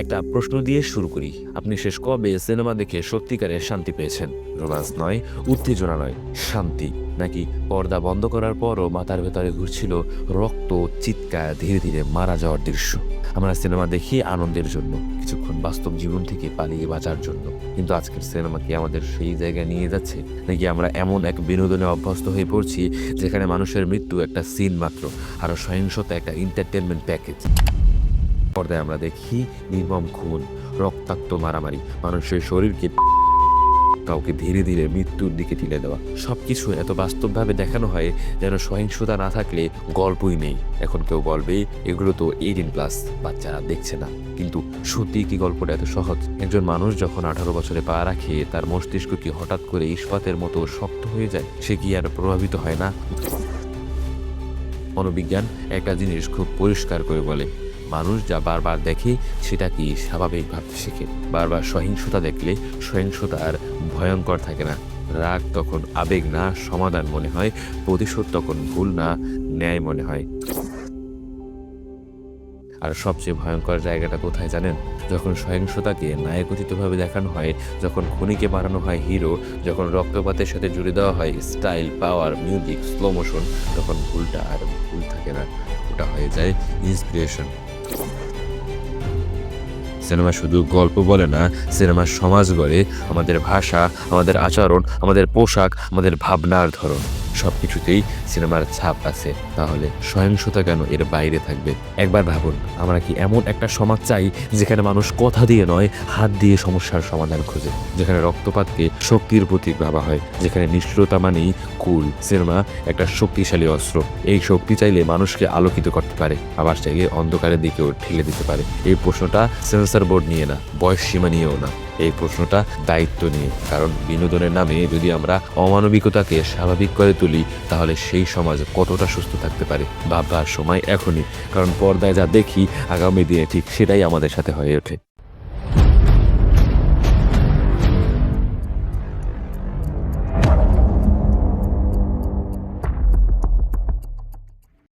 একটা প্রশ্ন দিয়ে শুরু করি। আপনি শেষ কবে সিনেমা দেখে সত্যিকারের শান্তি পেয়েছেন? রোমান্স নয়, উত্তেজনা নয়, শান্তি। নাকি পর্দা বন্ধ করার পরও মাথার ভেতরে ঘুরছিল রক্ত, চিৎকার, ধীরে ধীরে মারা যাওয়ার দৃশ্য। আমরা সিনেমা দেখি আনন্দের জন্য, কিছুক্ষণ বাস্তব জীবন থেকে পালিয়ে বাঁচার জন্য। কিন্তু আজকের সিনেমা কি আমাদের সেই জায়গায় নিয়ে যাচ্ছে? নাকি আমরা এমন এক বিনোদনে অভ্যস্ত হয়ে পড়ছি, যেখানে মানুষের মৃত্যু একটা সিন মাত্র আর সহিংসতা একটা এন্টারটেনমেন্ট প্যাকেজ পর্দায় আমরা দেখি নির্মম খুন, রক্তাক্ত মারামারি, মানুষের শরীরকে কাউকে ধীরে ধীরে মৃত্যুর দিকে ঠেলে দেওয়া। সবকিছু এত বাস্তবভাবে দেখানো হয় যেন সহিংসতা না থাকলে গল্পই নেই। এখন কেউ বলবে, এগুলো তো এইটিন প্লাস বাচ্চারা দেখছে না। কিন্তু সত্যি কি গল্পটা এত সহজ? একজন মানুষ যখন আঠারো বছরে পা রাখে, তার মস্তিষ্ক কি হঠাৎ করে ইস্পাতের মতো শক্ত হয়ে যায়? সে কি আর প্রভাবিত হয় না? মনোবিজ্ঞান একটা জিনিস খুব পরিষ্কার করে বলে মানুষ যা বারবার দেখে, সেটা কি স্বাভাবিক ভাবতে শেখে? বারবার সহিংসতা দেখলে সহিংসতা আর ভয়ঙ্কর থাকে না। রাগ তখন আবেগ না, সমাধান মনে হয়, প্রতিশোধ তখন ভুল না, ন্যায় মনে হয়। আর সবচেয়ে ভয়ঙ্কর জায়গাটা কোথায় জানেন? যখন সহিংসতাকে ন্যায়গঠিতভাবে দেখানো হয়, যখন খুনিকে বানানো হয় হিরো, যখন রক্তপাতের সাথে জুড়ে দেওয়া হয় style, power, music, slow motion, তখন ভুলটা আর ভুল থাকে না। ওটা হয়ে যায় ইন্সপিরেশন। সিনেমা শুধু গল্প বলে না, সিনেমা সমাজ গড়ে আমাদের ভাষা, আমাদের আচরণ, আমাদের পোশাক, আমাদের ভাবনার ধরন। সব কিছুতেই সিনেমার ছাপ আছে। তাহলে সহিংসতা কেন এর বাইরে থাকবে? একবার ভাবুন, আমরা কি এমন একটা সমাজ চাই যেখানে মানুষ কথা দিয়ে নয়, হাত দিয়ে সমস্যার সমাধান খোঁজে? যেখানে রক্তপাতকে শক্তির প্রতীক ভাবা হয়, যেখানে নিষ্ঠুরতা মানেই কুল। সিনেমা একটা শক্তিশালী অস্ত্র। এই শক্তি চাইলে মানুষকে আলোকিত করতে পারে, আবার চাইলে অন্ধকারের দিকেও ঠেলে দিতে পারে। এই প্রশ্নটা সেন্সর বোর্ড নিয়ে না, বয়স সীমা নিয়েও না। এই প্রশ্নটা দায়িত্ব নিয়ে। কারণ বিনোদনের নামে যদি আমরা অমানবিকতাকে স্বাভাবিক করে তুলি, তাহলে সেই সমাজ কতটা সুস্থ থাকতে পারে? ভাববার সময় এখনই। কারণ পর্দায় যা দেখি, আগামী দিনে ঠিক সেটাই আমাদের সাথে হয়ে ওঠে।